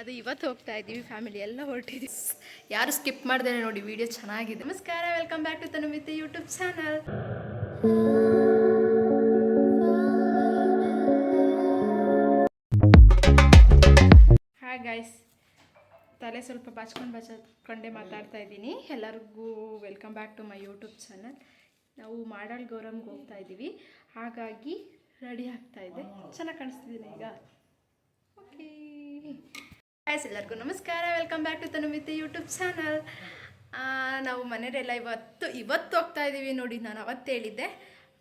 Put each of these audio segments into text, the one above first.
ಅದು ಇವತ್ತು ಹೋಗ್ತಾ ಇದ್ದೀವಿ ಫ್ಯಾಮಿಲಿ ಎಲ್ಲ ಹೊರಟಿದ್ದೀವಿ. ಯಾರು ಸ್ಕಿಪ್ ಮಾಡ್ದೇನೆ ನೋಡಿ ವಿಡಿಯೋ ಚೆನ್ನಾಗಿದೆ. ನಮಸ್ಕಾರ welcome back to Tanumiti YouTube channel hi guys ತಲೆ ಸ್ವಲ್ಪ ಬಾಚ್ಕೊಂಡು ಬಚ್ಕೊಂಡೇ ಮಾತಾಡ್ತಾ ಇದ್ದೀನಿ. ಎಲ್ಲರಿಗೂ welcome back to my YouTube channel ನಾವು ಮಾಡಲ್ ಗೌರಮ್ಗೆ ಹೋಗ್ತಾ ಇದ್ದೀವಿ. ಹಾಗಾಗಿ ರೆಡಿ ಆಗ್ತಾ ಇದೆ. ಚೆನ್ನಾಗಿ ಕಾಣಿಸ್ತಿದ್ದೀನಿ ಈಗ? ಗಾಯ್ಸ್ ಎಲ್ಲರಿಗೂ ನಮಸ್ಕಾರ. Welcome back to Tanumiti YouTube channel ನಾವು ಮನೆಯಲ್ಲೆಲ್ಲ ಇವತ್ತು ಇವತ್ತು ಹೋಗ್ತಾ ಇದ್ದೀವಿ ನೋಡಿ ನಾನು ಅವತ್ತು ಹೇಳಿದ್ದೆ.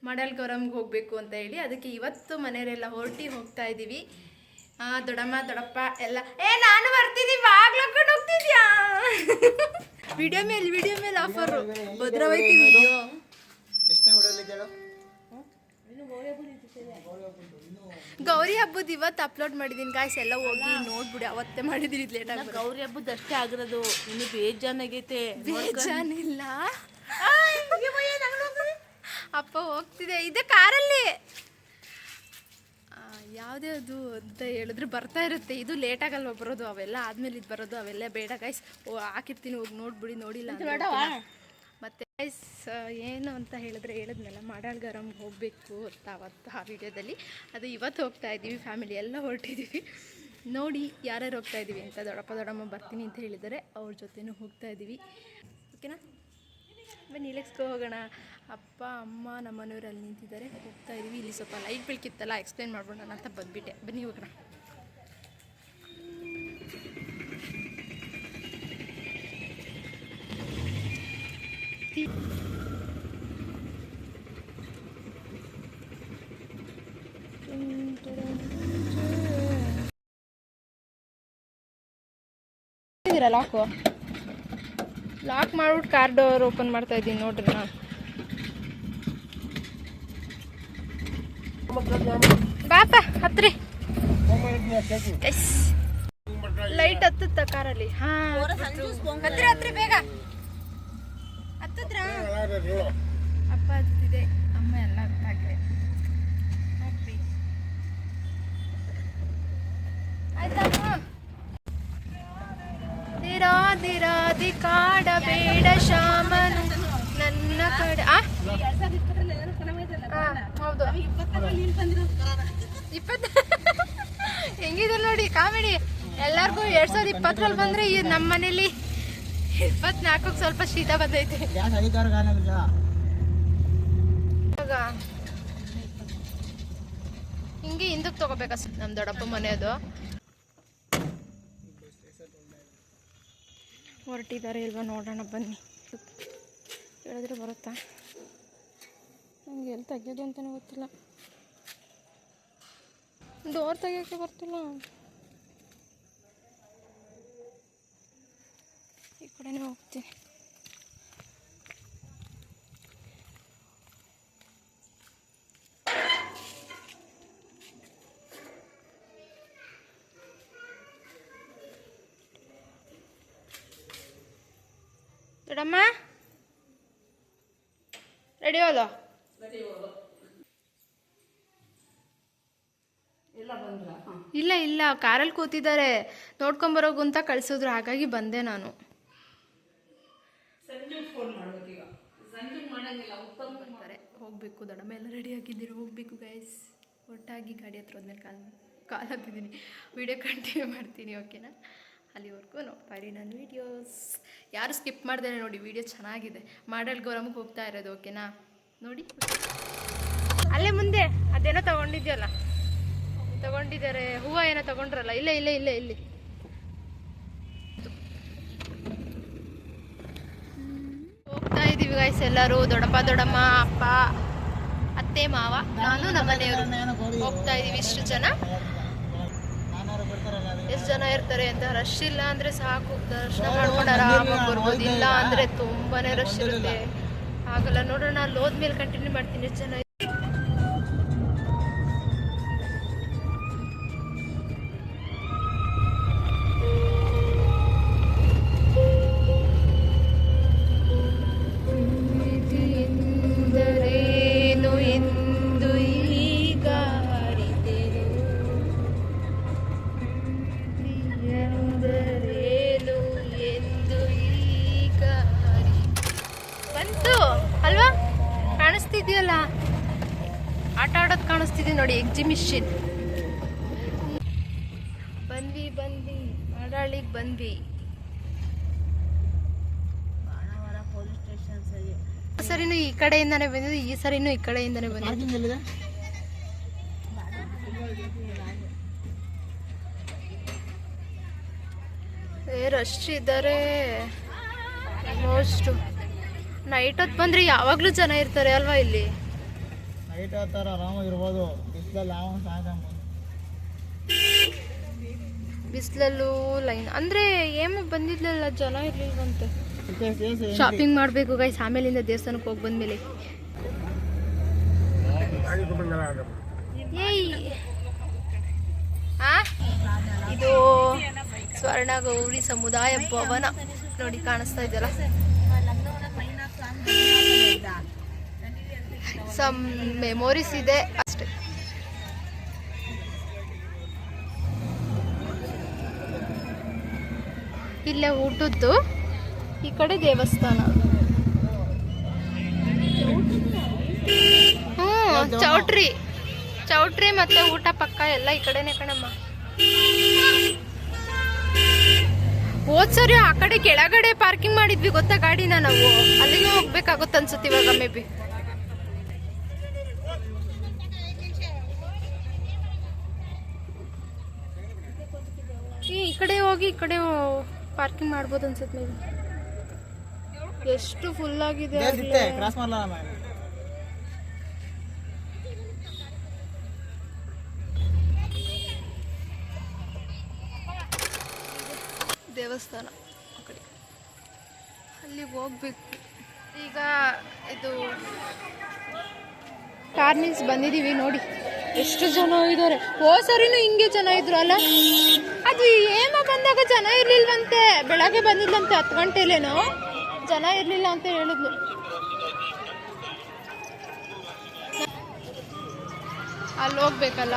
ಮಾಡಲ್ ಗೌರಮ್ಗೆ ಹೋಗಬೇಕು ಅಂತ ಹೇಳಿ. ಅದಕ್ಕೆ ಇವತ್ತು ಮನೆಯವರೆಲ್ಲ ಹೊರಟಿ ಹೋಗ್ತಾ ಇದ್ದೀವಿ ಆ, ದೊಡ್ಡಮ್ಮ ದೊಡ್ಡಪ್ಪ ಎಲ್ಲ. ಏ ನಾನು ಬರ್ತಿದ್ದೀವಿ ಬಾಗ್ಲಕ್ಕೊಂಡು ಹೋಗ್ತಿದ್ಯಾ? ವಿಡಿಯೋ ಮೇಲೆ ವಿಡಿಯೋ ಮೇಲೆ ಆಫರು ಭದ್ರವೈತಿ ವಿಡಿಯೋ ಗೌರಿ ಹಬ್ಬದ ಇವತ್ತು ಅಪ್ಲೋಡ್ ಮಾಡಿದೀನಿ ಗಾಯ್ಸ್ ಎಲ್ಲ ಹೋಗಿ ನೋಡ್ಬಿಡಿ ಅವತ್ತೇ ಮಾಡಿದ್ದೀನಿ ಲೇಟ್ ಆಗ ಗೌರಿ ಹಬ್ಬದ ಅಷ್ಟೇ ಆಗಿರೋದು ಇನ್ನು ಬೇಜಾನಾಗೈತೆ ಬೇಜಾನಿಲ್ಲ ಅಪ್ಪ ಹೋಗ್ತಿದೆ ಇದೆ ಕಾರಲ್ಲಿ. ಯಾವುದೇ ಅದು ಅಂತ ಹೇಳಿದ್ರೆ ಬರ್ತಾ ಇರುತ್ತೆ ಇದು ಲೇಟ್ ಆಗಲ್ವ ಬರೋದು ಅವೆಲ್ಲ ಆದ್ಮೇಲೆ ಇದು ಬರೋದು ಅವೆಲ್ಲ ಬೇಡ ಓ ಹಾಕಿರ್ತೀನಿ ಹೋಗಿ ನೋಡ್ಬಿಡಿ ನೋಡಿಲ್ಲ ಗೈಸ್ ಏನು ಅಂತ ಹೇಳಿದ್ರೆ ಹೇಳಿದ್ನಲ್ಲ ಮಾಡಾಳ್ ಗರಮ್ಗೆ ಹೋಗಬೇಕು ಅಂತ ಅವತ್ತು ಆ ವಿಡಿಯೋದಲ್ಲಿ. ಅದು ಇವತ್ತು ಹೋಗ್ತಾ ಇದ್ದೀವಿ ಫ್ಯಾಮಿಲಿ ಎಲ್ಲ ಹೊರಟಿದ್ದೀವಿ. ನೋಡಿ ಯಾರ್ಯಾರು ಹೋಗ್ತಾ ಇದ್ದೀವಿ ಅಂತ ದೊಡ್ಡಪ್ಪ, ದೊಡ್ಡಮ್ಮ ಬರ್ತೀನಿ ಅಂತ ಹೇಳಿದ್ದಾರೆ. ಅವ್ರ ಜೊತೆನೂ ಹೋಗ್ತಾ ಇದ್ದೀವಿ. ಓಕೆನಾ ಬನ್ನಿ ಲೆಕ್ಸ್ಕೋ ಹೋಗೋಣ. ಅಪ್ಪ, ಅಮ್ಮ ನಮ್ಮ ಮನೆಯವರಲ್ಲಿ ನಿಂತಿದ್ದಾರೆ. ಹೋಗ್ತಾ ಇದ್ದೀವಿ. ಇಲ್ಲಿ ಸ್ವಲ್ಪ ಲೈಟ್ ಬೆಳಕಿತ್ತಲ್ಲ ಎಕ್ಸ್ಪ್ಲೇನ್ ಮಾಡ್ಬೋಣ ಅಂತ ಬಂದುಬಿಟ್ಟೆ. ಬನ್ನಿ ಹೋಗೋಣ. ಇದೀರಾ ಲಾಕು ಲಾಕ್ ಮಾಡ್ಬಿಟ್ಟು ಕಾರ್ ಡೋರ್ ಓಪನ್ ಮಾಡ್ತಾ ಇದ್ದೀನಿ ನೋಡ್ರಿ ನಾನು. ಬಾಪ ಹತ್ರಿ. ಲೈಟ್ ಹತ್ತುತ್ತ ಕಾರಲ್ಲಿ ಹಾ ಹತ್ರಿ. ಹತ್ರಿ ಬೇಗ. ಹತ್ತದ್ರ? ಅಪ್ಪ ಹತ್ತಿದೆ ಅಮ್ಮ ಎಲ್ಲ ಹತ್ತಾಗಿದೆ ನೋಡ್ರಿ ಆಯ್ತಮ್ಮ ದಿರಾದಿರಾದಿ ಕಾಡಬೇಡ ಶಾಮನು. ನನ್ನ ಕಡೆ ಹೌದು. ಇಪ್ಪತ್ತು ಹೆಂಗಿದೆ ನೋಡಿ, ಕಾಮಿಡಿ. ಎಲ್ಲರಿಗೂ ಎರಡ್ ಸಾವಿರದ ಇಪ್ಪತ್ತರಲ್ಲಿ ಬಂದ್ರೆ ಈ ನಮ್ಮ ಮನೇಲಿ ಇಪ್ಪತ್ನಾಲ್ಕಕ್ಕೆ ಸ್ವಲ್ಪ ಶೀತ ಬಂದೈತೆ. ಹಿಂಗೆ ಹಿಂದಕ್ಕೆ ತಗೋಬೇಕ ನಮ್ಮ ದೊಡ್ಡಪ್ಪ ಮನೆಯದು? ಹೊರಟಿದ್ದಾರೆ ಇಲ್ವಾ ನೋಡೋಣ ಬನ್ನಿ. ಹೇಳಿದ್ರೆ ಬರುತ್ತಾ? ನಂಗೆ ಎಲ್ಲಿ ತೆಗಿಯೋದು ಅಂತಲೇ ಗೊತ್ತಿಲ್ಲ. ಡೋರ್ ತೆಗಿಯೋಕ್ಕೆ ಬರ್ತಿಲ್ಲ. ಈ ಕಡೆನೇ ಹೋಗ್ತೀನಿ ದೊಡ್ಡಮ್ಮ ಹೋದ ಇಲ್ಲ ಇಲ್ಲ. ಕಾರಲ್ಲಿ ಕೂತಿದ್ದಾರೆ. ನೋಡ್ಕೊಂಬರೋಗು ಅಂತ ಕಳ್ಸಿದ್ರು. ಹಾಗಾಗಿ ಬಂದೆ ನಾನು. ಹೋಗ್ಬೇಕು. ದಡಮ ಎಲ್ಲ ರೆಡಿ ಆಗಿದ್ದೀರಿ? ಹೋಗ್ಬೇಕು ಗೈಸ್ ಒಟ್ಟಾಗಿ ಗಾಡಿ ಹತ್ರ ಹೋದ್ಮೇಲೆ ಕಾಲ್ ಕಾಲ್ ಹಾಕಿದ್ದೀನಿ ವಿಡಿಯೋ ಕಂಟಿನ್ಯೂ ಮಾಡ್ತೀನಿ ಓಕೆನಾ ಅಲ್ಲಿವರೆಗೂ ಇರಿ ನನ್ನ ವೀಡಿಯೋಸ್ ಯಾರು ಸ್ಕಿಪ್ ಮಾಡ್ದೇನೆ ನೋಡಿ ವಿಡಿಯೋ ಚೆನ್ನಾಗಿದೆ. ಮಾಡಲ್ ಗೌರಮ್ಗೆ ಹೋಗ್ತಾ ಇರೋದು ಓಕೆನಾ ನೋಡಿ. ಅಲ್ಲೇ ಮುಂದೆ, ಅದೇನೋ ತಗೊಂಡಿದ್ಯಲ್ಲ? ತಗೊಂಡಿದ್ದಾರೆ, ಹೂವ ಏನೋ ತಗೊಂಡ್ರಲ್ಲ? ಇಲ್ಲ ಇಲ್ಲ ಇಲ್ಲ, ಇಲ್ಲಿ. ಹೋಗ್ತಾ ಇದೀವಿ ಗಾಯ್ಸ್ ಎಲ್ಲರೂ. ದೊಡ್ಡಪ್ಪ, ದೊಡ್ಡಮ್ಮ, ಅಪ್ಪ, ಅತ್ತೆ, ಮಾವ, ನಾನು, ನಮ್ಮ ಮನೆಯವರು ಹೋಗ್ತಾ ಇದೀವಿ ಇಷ್ಟು ಜನ. ಎಷ್ಟು ಜನ ಇರ್ತಾರೆ ಅಂತ ರಶ್ ಇಲ್ಲ ಅಂದ್ರೆ ಸಾಕು. ದರ್ಶನ ಮಾಡ್ಕೊಂಡು ಆರಾಮಾಗಿ ಬರ್ಬೋದು ಇಲ್ಲ ಅಂದ್ರೆ ತುಂಬಾನೇ ರಶ್ ಇರುತ್ತೆ. ಆಗಲ್ಲ. ನೋಡೋಣ ಅಲ್ಲಿ ಹೋದ್ಮೇಲೆ ಕಂಟಿನ್ಯೂ ಮಾಡ್ತೀನಿ. ಎಷ್ಟು ಸರಿನೂ ಈ ಕಡೆಯಿಂದಾನೇ ಬಂದಿದ್ದು ಈ ಸರಿನೂ ಈ ಕಡೆಯಿಂದಾನೇ ಬಂದಿದ್ದು. ರಶ್ ಇದ್ದಾರೆ ಆಲ್ಮೋಸ್ಟ್ ನೈಟ್ ಹೊತ್ತು ಬಂದ್ರೆ ಯಾವಾಗಲೂ ಜನ ಇರ್ತಾರೆ ಅಲ್ವಾ ಇಲ್ಲಿ? ನೈಟ್ ಬಿಸಿಲಲ್ಲಿ ಯಾವ ಸಾಯಂಕಾಲ ಬಿಸಿಲಲ್ಲೂ ಲೈನ್ ಅಂದ್ರೆ ಏನು ಬಂದಿದ್ಲಲ್ಲ ಜನ ಇರ್ಲಿಲ್ವಂತೆ. ಶಾಪಿಂಗ್ ಮಾಡಬೇಕು ಗೈಸ್ ಆಮೇಲಿಂದ ದೇವಸ್ಥಾನಕ್ಕೆ ಹೋಗಿ ಬಂದ್ಮೇಲೆ? ಇದು ಸ್ವರ್ಣ ಗೌರಿ ಸಮುದಾಯ ಭವನ. ನೋಡಿ, ಕಾಣಿಸ್ತಾ ಇದೆಯಲ್ಲ? ಸಮ್ ಮೆಮೊರೀಸ್ ಇದೆ ಅಷ್ಟೇ. ಇಲ್ಲೇ ಊಟದ್ದು. ಈ ಕಡೆ ದೇವಸ್ಥಾನ. ಹ್ಮ್ ಚೌಟ್ರಿ. ಚೌಟ್ರಿ ಮತ್ತೆ ಊಟ ಪಕ್ಕ ಎಲ್ಲ ಈ ಕಡೆನೆ ಕಣಮ್ಮ. ಹೋದ್ ಸರಿ ಆ ಕಡೆ ಕೆಳಗಡೆ ಪಾರ್ಕಿಂಗ್ ಮಾಡಿದ್ವಿ ಗೊತ್ತಾ ಗಾಡಿನ ನಾವು? ಅಲ್ಲಿಗೆ ಹೋಗ್ಬೇಕಾಗುತ್ತೆ ಅನ್ಸುತ್ತೆ ಇವಾಗ ಮೇ ಬಿ. ಈ ಕಡೆ ಹೋಗಿ ಈ ಕಡೆ ಪಾರ್ಕಿಂಗ್ ಮಾಡ್ಬೋದು ಅನ್ಸುತ್ತೆ ಮೇ ಬಿ. ಎಷ್ಟು ಫುಲ್ ಆಗಿದೆ ಇತ್ತೆ ಕ್ರಾಸ್ ಮಾಡಲ್ಲ ಮ್ಯಾಮ್ ದೇವಸ್ಥಾನ ಕಡೆ. ಅಲ್ಲಿ ಹೋಗ್ಬೇಕು. ಈಗ ಇದು ಕಾರ್ನಿಸ್ ಬಂದಿದ್ದೀವಿ ನೋಡಿ. ಎಷ್ಟು ಜನ ಇದ್ದಾರೆ? ಓ ಸರಿನು ಹಿಂಗೆ ಜನ ಇದ್ರು ಅಲ್ಲ? ಅದು ಏಮ ಬಂದಾಗ ಜನ ಇರ್ಲಿಲ್ವಂತೆ. ಬೆಳಗ್ಗೆ ಬಂದಿದ್ಲಂತೆ ಹತ್ತು ಗಂಟೆಲೇನೋ? ಜನ ಇರಲಿಲ್ಲ ಅಂತ ಹೇಳಿದ್ಲು. ಅಲ್ಲಿ ಹೋಗ್ಬೇಕಲ್ಲ?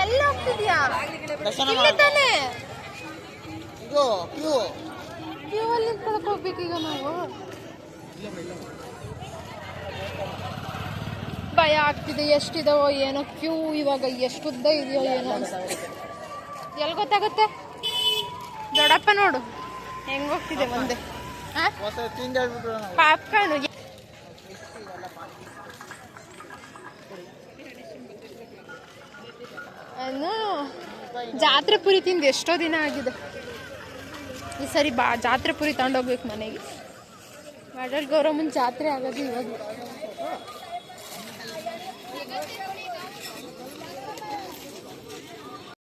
ಎಲ್ಲಿ ಹೋಗ್ತಿದ್ಯಾ. ತಾನೇ? ಕ್ಯೂ ಕ್ಯೂ ಅಲ್ಲಿ ನಿಂತ್ಕೊಳಕ್ ಹೋಗ್ಬೇಕೀಗ ನಾವು? ಭಯ ಆಗ್ತಿದೆ ಎಷ್ಟಿದಾವೋ ಏನೋ ಕ್ಯೂ ಇವಾಗ ಎಷ್ಟು ಉದ್ದ ಇದೆಯೋ ಏನೋ ಅನ್ಸುತ್ತೆ. ಎಲ್ಲಿ ಗೊತ್ತಾಗುತ್ತೆ? ದೊಡ್ಡಪ್ಪ ನೋಡು. ಹೆಂಗ್ ಹೋಗ್ತಿದೆ ಮುಂದೆ? ಪಾಪ್ಕಾರ್ನ್. ಜಾತ್ರೆ ಪುರಿ ತಿಂದು ಎಷ್ಟೋ ದಿನ ಆಗಿದೆ. ಈ ಸರಿ ಬಾ, ಜಾತ್ರೆ ಪುರಿ ತಗೊಂಡೋಗ್ಬೇಕು ಮನೆಗೆ. ಮಡಲ್ ಗೌರಮ್ಮನ ಜಾತ್ರೆ ಆಗೋದು ಇವಾಗ.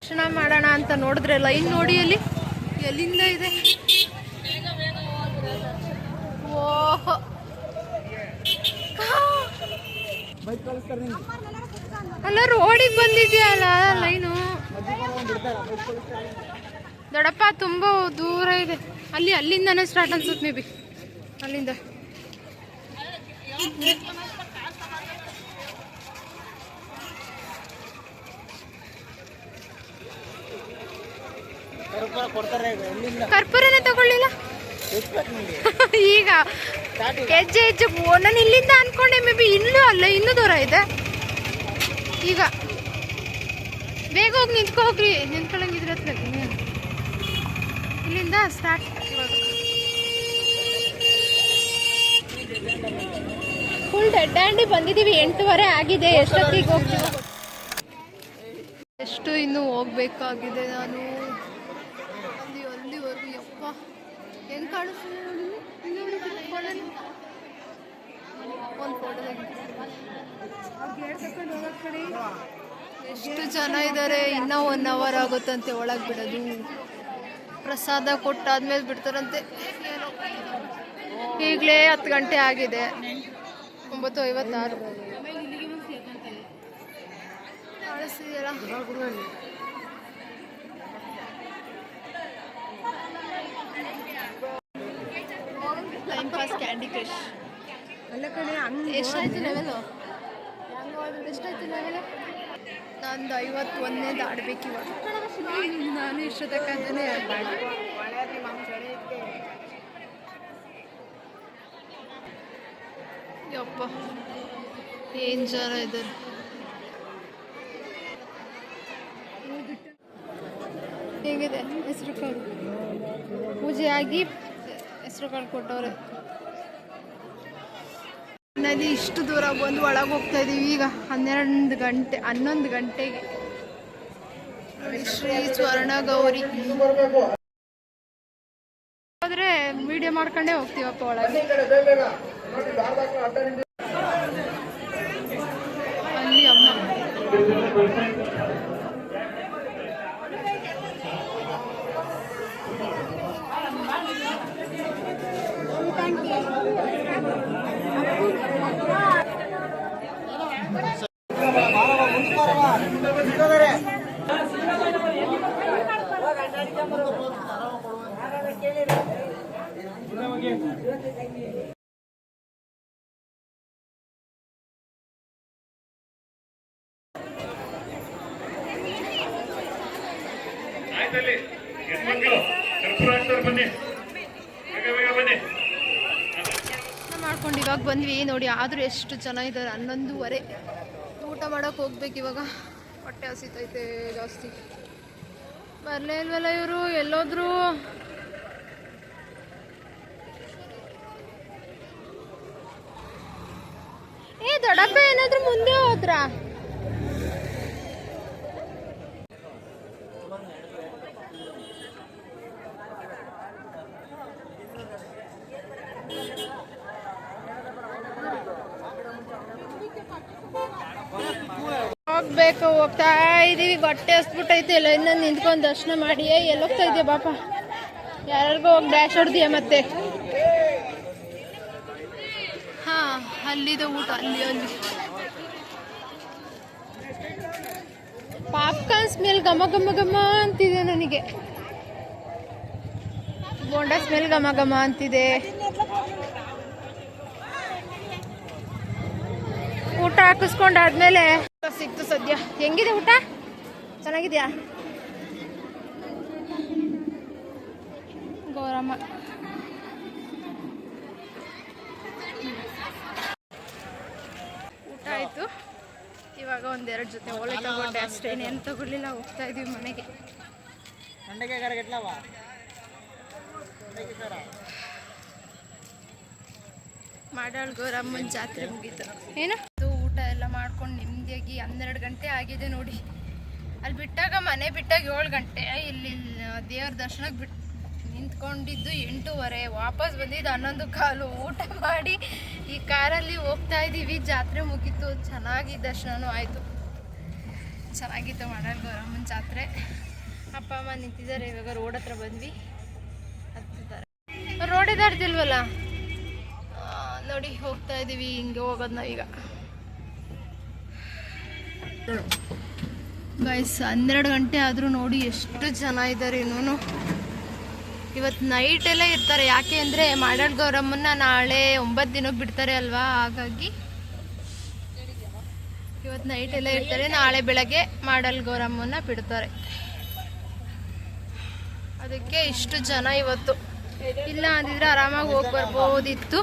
ದರ್ಶನ ಮಾಡೋಣ ಅಂತ ನೋಡಿದ್ರೆ ಲೈನ್ ನೋಡಿ ಅಲ್ಲಿ. ಎಲ್ಲಿಂದ ಇದೆ? ಅಲ್ಲ ರೋಡಿಗೆ ಬಂದಿದ್ಯಲ್ಲ ಲೈನು. ದೊಡ್ಡಪ್ಪ, ತುಂಬ ದೂರ ಇದೆ. ಅಲ್ಲಿ, ಅಲ್ಲಿಂದನೇ ಸ್ಟಾರ್ಟ್ ಅನ್ಸುತ್ತೆ ಮೇ ಬಿ ಅಲ್ಲಿಂದ ಕರ್ಪೂರ ಕೊಡ್ತಾರೆ ಈಗ ಎಲ್ಲಿಂದ ಕರ್ಪೂರನೇ ತಗೊಳ್ಳಿಲ್ಲ? ಈಗ ಹೆಜ್ಜೆ ಹೆಜ್ಜೆ ನಾನು ಇಲ್ಲಿಂದ ಅನ್ಕೊಂಡೆ ಮೇ ಬಿ ಇನ್ನೂ ಅಲ್ಲ, ಇನ್ನೂ ದೂರ ಇದೆ. ಈಗ ಬೇಗ ಹೋಗಿ ನಿಂತ್ಕೊ, ಹೋಗ್ರಿ. ನಿಂತ್ಕೊಳ್ಳಂಗಿದ್ರೆ ಇಲ್ಲಿಂದ ಸ್ಟಾರ್ಟ್ ಫುಲ್ ಡೆಡ್ ಬಂದಿದ್ದೀವಿ, ಎಂಟೂವರೆ ಆಗಿದೆ. ಎಷ್ಟೊತ್ತಿಗೆ ಹೋಗ್ತೀವಿ? ಎಷ್ಟು ಇನ್ನೂ ಹೋಗ್ಬೇಕಾಗಿದೆ ನಾನು ಅಲ್ಲಿ ಅಲ್ಲಿವರೆಗೂ ಯಪ್ಪ ಹೆಂಗ್ ಕಾಣಿಸ್ತಿದೆ ನೋಡಿ ಇಲ್ಲಿ? ಇಲ್ಲಿ ನೋಡಿ ಫೋಟೋಲಿ ಎಷ್ಟು ಜನ ಇದ್ದಾರೆ ಇನ್ನೂ ಒನ್ ಅವರ್ ಆಗುತ್ತಂತೆ ಒಳಗೆ ಬಿಡೋದು. ಪ್ರಸಾದ ಕೊಟ್ಟಾದ್ಮೇಲೆ ಬಿಡ್ತಾರಂತೆ. ಈಗಲೇ ಹತ್ತು ಗಂಟೆ ಆಗಿದೆ. ಒಂಬತ್ತು ಐವತ್ತಾರು. ಟೈಮ್ ಪಾಸ್ ಕ್ಯಾಂಡಿ ಕ್ರಶ್ ಅಲ್ಲ ಕಣೆ ಹಂಗೆ ಎಷ್ಟಾಯ್ತು ಲೆವೆಲು ಎಷ್ಟಾಯ್ತು ಲೆವೆಲ್ ನಂದು ಐವತ್ತು ಒಂದನೇದು ಆಡ್ಬೇಕು ಇವಾಗ. ನಾನು ಇಷ್ಟತಕ್ಕಂತಲೇ ಯಪ್ಪ ಏನು ಜನ ಇದ್ದಾರೆ ಹೇಗಿದೆ? ಹೆಸರು ಕಾಳು ಪೂಜೆ ಆಗಿ ಹೆಸರು ಕಾಳು ಕೊಟ್ಟವ್ರೆ. ನದಿ ಇಷ್ಟು ದೂರ ಬಂದು ಒಳಗೆ ಹೋಗ್ತಾ ಇದ್ದೀವಿ ಈಗ ಹನ್ನೆರಡು ಗಂಟೆ, ಹನ್ನೊಂದು ಗಂಟೆಗೆ. ಶ್ರೀ ಸ್ವರ್ಣ ಗೌರಿ. ಹೋದ್ರೆ ವಿಡಿಯೋ ಮಾಡ್ಕೊಂಡೇ ಹೋಗ್ತೀವಪ್ಪ ಒಳಗೆ. ಅಲ್ಲಿ ಅಮ್ಮ. ಆಯ್ತಲ್ಲಿ ಹೆಣ್ಮಕ್ಳು ಕರ್ಪೂರ ಹಾಕ್ತಾರೆ ಬನ್ನಿ ಬೇಗ ಬೇಗ ಬನ್ನಿ ಊಟ ಮಾಡ್ಕೊಂಡು ಇವಾಗ ಬಂದ್ವಿ. ನೋಡಿ, ಆದರೂ ಎಷ್ಟು ಜನ ಇದ್ದಾರೆ? ಹನ್ನೊಂದುವರೆ. ಊಟ ಮಾಡೋಕೆ ಹೋಗ್ಬೇಕು ಇವಾಗ. ಹೊಟ್ಟೆ ಹಸಿತೈತೆ, ಜಾಸ್ತಿ. ಬರಲೇ ಇಲ್ವಲ್ಲ ಇವರು? ಎಲ್ಲೋದ್ರು? ಏ, ದೊಡ್ಡಪ್ಪ, ಏನಾದ್ರು ಮುಂದೆ ಹೋದ್ರಾ? ಹೋಗ್ಬೇಕು, ಹೋಗ್ತಾ ಇದೀವಿ. ಬಟ್ಟೆ ಹಸ್ಬಿಟ್ಟೈತೆ ಎಲ್ಲ ಇನ್ನೊಂದು ನಿಂತ್ಕೊಂಡು ದರ್ಶನ ಮಾಡಿ ಎಲ್ಲ ಎಲ್ಲಿ ಹೋಗ್ತಾ ಇದೆಯಾ ಪಾಪ. ಯಾರಿಗೂ ಹೋಗಿ ಡ್ಯಾಶ್ ಹೊಡ್ದಿಯ ಮತ್ತೆ. ಹಾ, ಅಲ್ಲಿದೆ ಊಟ, ಅಲ್ಲಿ ಅಲ್ಲಿ. ಪಾಪ್ಕಾರ್ನ್ ಸ್ಮೆಲ್ ಗಮ ಗಮ ಘಮ ಅಂತಿದೆ ನನಗೆ. ಬೋಂಡ ಸ್ಮೆಲ್ ಗಮ ಗಮ ಅಂತಿದೆ. ಊಟ ಹಾಕಿಸ್ಕೊಂಡಾದ್ಮೇಲೆ ಸಿಕ್ತು ಸದ್ಯ. ಹೆಂಗಿದೆ ಊಟ? ಚೆನ್ನಾಗಿದ್ಯಾ? ಗೌರಮ್ಮ. ಊಟ ಆಯ್ತು. ಇವಾಗ ಒಂದೆರಡು ಜೊತೆ ಓಲೆ ತಗೊಂಡೆ ಅಷ್ಟೇ. ಏನು ತಗೊಳ್ಳಿಲ್ಲ ಹೋಗ್ತಾ ಇದೀವಿ ಮನೆಗೆ. ಮಾಡಾಳ್ ಗೌರಮ್ಮನ ಜಾತ್ರೆ ಮುಗೀತು. ಏನು? ಮಾಡ್ಕೊಂಡು ನೆಮ್ಮದಿಯಾಗಿ ಹನ್ನೆರಡು ಗಂಟೆ ಆಗಿದೆ ನೋಡಿ. ಅಲ್ಲಿ ಬಿಟ್ಟಾಗ ಮನೆ ಬಿಟ್ಟಾಗ ಏಳು ಗಂಟೆ. ಇಲ್ಲಿ ದೇವ್ರ ದರ್ಶನಕ್ಕೆ ಬಿಟ್ಟು ನಿಂತ್ಕೊಂಡಿದ್ದು ಎಂಟೂವರೆ. ವಾಪಸ್ ಬಂದಿದ್ದು ಹನ್ನೊಂದು ಕಾಲು. ಊಟ ಮಾಡಿ ಈ ಕಾರಲ್ಲಿ ಹೋಗ್ತಾ ಇದ್ದೀವಿ ಜಾತ್ರೆ ಮುಗೀತು. ಚೆನ್ನಾಗಿ ದರ್ಶನವೂ ಆಯಿತು. ಚೆನ್ನಾಗಿತ್ತು ಮಾಡಲ್ ಗೌರಮ್ಮನ ಜಾತ್ರೆ. ಅಪ್ಪ ಅಮ್ಮ ನಿಂತಿದ್ದಾರೆ. ಇವಾಗ ರೋಡ್ ಹತ್ರ ಬಂದ್ವಿ. ಹತ್ತಿದ್ದಾರೆ. ರೋಡ್ ದಾಟ್ತಿಲ್ವಲ್ಲ ಆ, ನೋಡಿ ಹೋಗ್ತಾ ಇದ್ದೀವಿ ಹಿಂಗೆ ಹೋಗೋದು ನಾವೀಗ ಗೈಸ್ ಹನ್ನೆರಡು ಗಂಟೆ ಆದರೂ ನೋಡಿ ಎಷ್ಟು ಜನ ಇದ್ದಾರೆ ಇನ್ನೂ ಇವತ್ತು ನೈಟ್ ಇರ್ತಾರೆ. ಯಾಕೆ ಅಂದರೆ ಮಾಡಾಳ್ ಗೌರಮ್ಮನ್ನ ನಾಳೆ ಒಂಬತ್ತು ದಿನಕ್ಕೆ ಬಿಡ್ತಾರೆ ಅಲ್ವಾ? ಹಾಗಾಗಿ ಇವತ್ತು ನೈಟ್ ಎಲ್ಲ ಇರ್ತಾರೆ. ನಾಳೆ ಬೆಳಗ್ಗೆ ಮಾಡಲ್ ಗೌರಮ್ಮನ್ನ ಬಿಡ್ತಾರೆ. ಅದಕ್ಕೆ ಇಷ್ಟು ಜನ ಇವತ್ತು. ಇಲ್ಲ ಅಂದಿದ್ರೆ ಆರಾಮಾಗಿ ಹೋಗಿ ಬರ್ಬೋದಿತ್ತು.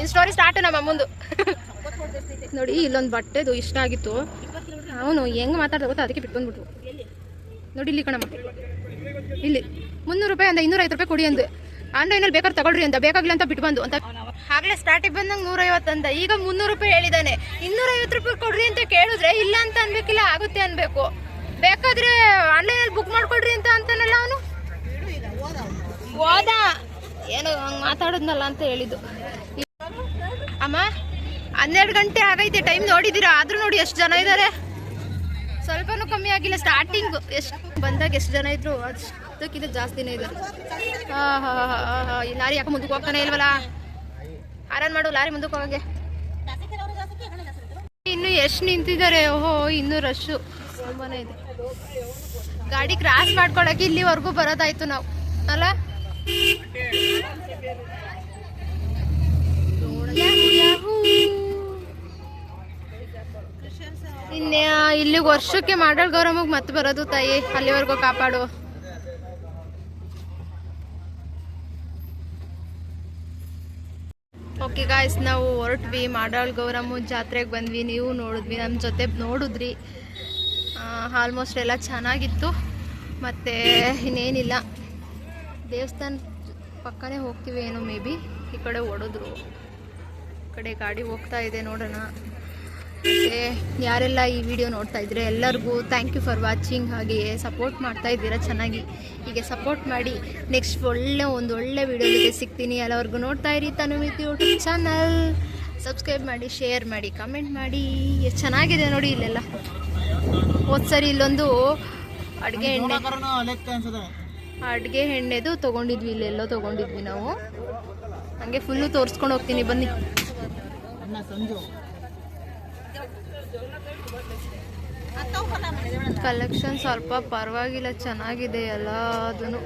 ಇನ್ ಸ್ಟೋರಿ ಸ್ಟಾರ್ಟ್ ನಮ್ಮ ಮುಂದೆ. ನೋಡಿ ಇಲ್ಲೊಂದು ಬಟ್ಟೆದು ಇಷ್ಟ ಆಗಿತ್ತು. ಅವನು ಹೆಂಗ್ ಮಾತಾಡ್ದ ಗೊತ್ತಾ? ಅದಕ್ಕೆ ಬಿಟ್ಟು ಬಂದ್ಬಿಟ್ರು ನೋಡಿ ಇಲ್ಲಿ ಕಣಮ್ಮ. ಇಲ್ಲಿ. ಮುನ್ನೂರು ರೂಪಾಯಿ ಅಂದ ಇನ್ನೂರೈವತ್ತು ರೂಪಾಯಿ ಕೊಡಿ ಅಂದು. ಆನ್ಲೈನಲ್ಲಿ ಬೇಕಾದ್ರೆ ತಗೊಳ್ರಿ ಅಂತ ಬೇಕಾಗಿಲ್ಲ ಅಂತ ಬಿಟ್ಟು ಬಂದು ಅಂತ ಆಗ್ಲೇ ಸ್ಟಾರ್ಟಿಗೆ ಬಂದಂಗೆ ನೂರೈವತ್ತು ಅಂದ. ಈಗ ಮುನ್ನೂರು ರೂಪಾಯಿ ಹೇಳಿದಾನೆ. ಇನ್ನೂರೈವತ್ತು ರೂಪಾಯಿ ಕೊಡ್ರಿ ಅಂತ ಕೇಳಿದ್ರೆ ಇಲ್ಲ ಅಂತ ಅನ್ಬೇಕಿಲ್ಲ ಆಗುತ್ತೆ ಅನ್ಬೇಕು. ಬೇಕಾದ್ರೆ ಆನ್ಲೈನಲ್ಲಿ ಬುಕ್ ಮಾಡ್ಕೊಡ್ರಿ ಅಂತ ಅಂತಾನಲ್ಲ ಅವನು. ಹೋದ ಏನು ಹಂಗೆ ಮಾತಾಡೋದ್ನಲ್ಲ ಅಂತ ಹೇಳಿದ್ದು. ಅಮ್ಮ, ಹನ್ನೆರಡು ಗಂಟೆ ಆಗೈತೆ ಟೈಮ್ ನೋಡಿದ್ದೀರಾ? ಆದರೂ ನೋಡಿ ಎಷ್ಟು ಜನ ಇದ್ದಾರೆ ಸ್ವಲ್ಪನೂ ಕಮ್ಮಿ ಆಗಿಲ್ಲ ಸ್ಟಾರ್ಟಿಂಗ್ ಎಷ್ಟು ಬಂದಾಗ ಎಷ್ಟು ಜನ ಇದ್ರು, ಅಷ್ಟಕ್ಕಿಂತ ಜಾಸ್ತಿನೇ ಇದ್ದಾರೆ ಹಾ ಹಾ ಹಾ ಹಾ ಈ ಲಾರಿ ಯಾಕೆ ಮುಂದಕ್ಕೆ ಹೋಗ್ತಾನೆ ಇಲ್ವಲ್ಲ? ಆರಾನ್ ಮಾಡು, ಲಾರಿ ಮುಂದಕ್ಕೆ ಹೋಗಂಗೆ. ಇನ್ನು ಎಷ್ಟು ನಿಂತಿದ್ದಾರೆ? ಓಹೋ, ಇನ್ನೂ ರಶ್ಶು ತುಂಬಾ ಇದೆ. ಗಾಡಿ ಕ್ರಾಸ್ ಮಾಡ್ಕೊಳಕ್ಕೆ ಇಲ್ಲಿವರೆಗೂ ಬರೋದಾಯ್ತು ನಾವು. ಅಲ್ಲ? ಇಲ್ಲಿ ವರ್ಷಕ್ಕೆ ಮಾಡಲ್ ಗೌರಮ್ಮಗೆ ಮತ್ತೆ ಬರೋದು ತಾಯಿ. ಅಲ್ಲಿವರೆಗೂ ಕಾಪಾಡು. ಓಕೆ ಗಾಯ್ಸ್ ನಾವು ಹೊರಟ್ವಿ. ಮಾಡಾಳ್ ಗೌರಮ್ಮ ಜಾತ್ರೆಗೆ ಬಂದ್ವಿ. ನೀವು ನೋಡಿದ್ವಿ. ನಮ್ಮ ಜೊತೆ ನೋಡಿದ್ರಿ. ಆಲ್ಮೋಸ್ಟ್ ಎಲ್ಲ ಚೆನ್ನಾಗಿತ್ತು. ಮತ್ತು ಇನ್ನೇನಿಲ್ಲ. ದೇವಸ್ಥಾನ ಪಕ್ಕನೇ ಹೋಗ್ತೀವಿ ಏನೋ ಮೇ ಬಿ ಈ ಕಡೆ ಓಡಿದ್ರು. ಈ ಕಡೆ ಗಾಡಿ ಹೋಗ್ತಾ ಇದೆ ನೋಡೋಣ. ಮತ್ತು ಯಾರೆಲ್ಲ ಈ ವಿಡಿಯೋ ನೋಡ್ತಾ ಇದ್ರೆ ಎಲ್ಲರಿಗೂ ಥ್ಯಾಂಕ್ ಯು ಫಾರ್ ವಾಚಿಂಗ್ ಹಾಗೆಯೇ ಸಪೋರ್ಟ್ ಮಾಡ್ತಾ ಇದ್ದೀರಾ ಚೆನ್ನಾಗಿ ಹೀಗೆ ಸಪೋರ್ಟ್ ಮಾಡಿ ನೆಕ್ಸ್ಟ್ ಒಳ್ಳೆ ಒಂದು ಒಳ್ಳೆ ವಿಡಿಯೋ ಜೊತೆ ಸಿಗ್ತೀನಿ. ಎಲ್ಲರಿಗೂ ನೋಡ್ತಾ ಇರಿ ತನುಮಿತಿ ಯೂಟ್ಯೂಬ್ ಚಾನಲ್ ಸಬ್ಸ್ಕ್ರೈಬ್ ಮಾಡಿ ಶೇರ್ ಮಾಡಿ ಕಮೆಂಟ್ ಮಾಡಿ. ಎಷ್ಟು ಚೆನ್ನಾಗಿದೆ ನೋಡಿ ಇಲ್ಲೆಲ್ಲ. ಹೋದ್ ಸರಿ ಇಲ್ಲೊಂದು ಅಡುಗೆ ಎಣ್ಣೆ ಅಡುಗೆ ಎಣ್ಣೆದು ತೊಗೊಂಡಿದ್ವಿ ಇಲ್ಲೆಲ್ಲೋ ತೊಗೊಂಡಿದ್ವಿ ನಾವು. ಹಂಗೆ ಫುಲ್ಲು ತೋರಿಸ್ಕೊಂಡು ಹೋಗ್ತೀನಿ ಬನ್ನಿ. ಕಲೆಕ್ಷನ್ ಸ್ವಲ್ಪ ಪರವಾಗಿಲ್ಲ ಚೆನ್ನಾಗಿದೆ ಎಲ್ಲ ಅದನ್ನು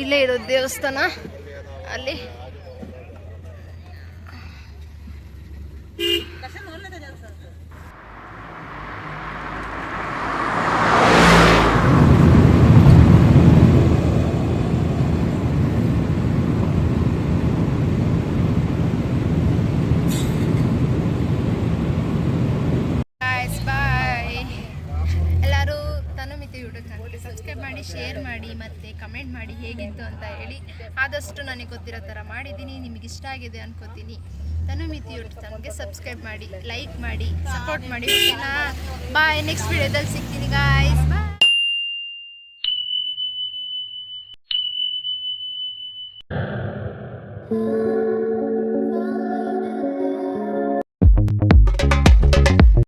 ಇಲ್ಲೇ ಇರೋದು ದೇವಸ್ಥಾನ. ಅಲ್ಲಿ ಬಾಯ್ಸ್ ಬಾಯ್ ಎಲ್ಲರೂ ತನುಮಿತಿ ಯೂಟ್ಯೂಬ್ ಚಾನಲ್ಗೆ ಸಬ್ಸ್ಕ್ರೈಬ್ ಮಾಡಿ ಶೇರ್ ಮಾಡಿ ಮತ್ತು ಕಮೆಂಟ್ ಮಾಡಿ ಹೇಗಿತ್ತು ಅಂತ ಹೇಳಿ ಆದಷ್ಟು ನನಗೆ ಗೊತ್ತಿರೋ ಥರ ಮಾಡಿದ್ದೀನಿ, ನಿಮಗೆ ಇಷ್ಟ ಆಗಿದೆ ಅನ್ಕೋತೀನಿ. ತನುಮಿತಿ ಯೂಟ್ಯೂಬ್ ಚಾನಲ್ಗೆ ಸಬ್ಸ್ಕ್ರೈಬ್ ಮಾಡಿ ಲೈಕ್ ಮಾಡಿ ಸಪೋರ್ಟ್ ಮಾಡಿ ಬಾಯ್ ನೆಕ್ಸ್ಟ್ ವಿಡಿಯೋದಲ್ಲಿ ಸಿಗ್ತೀನಿ ಗಾಯ್ಸ್ ಬಾಯ್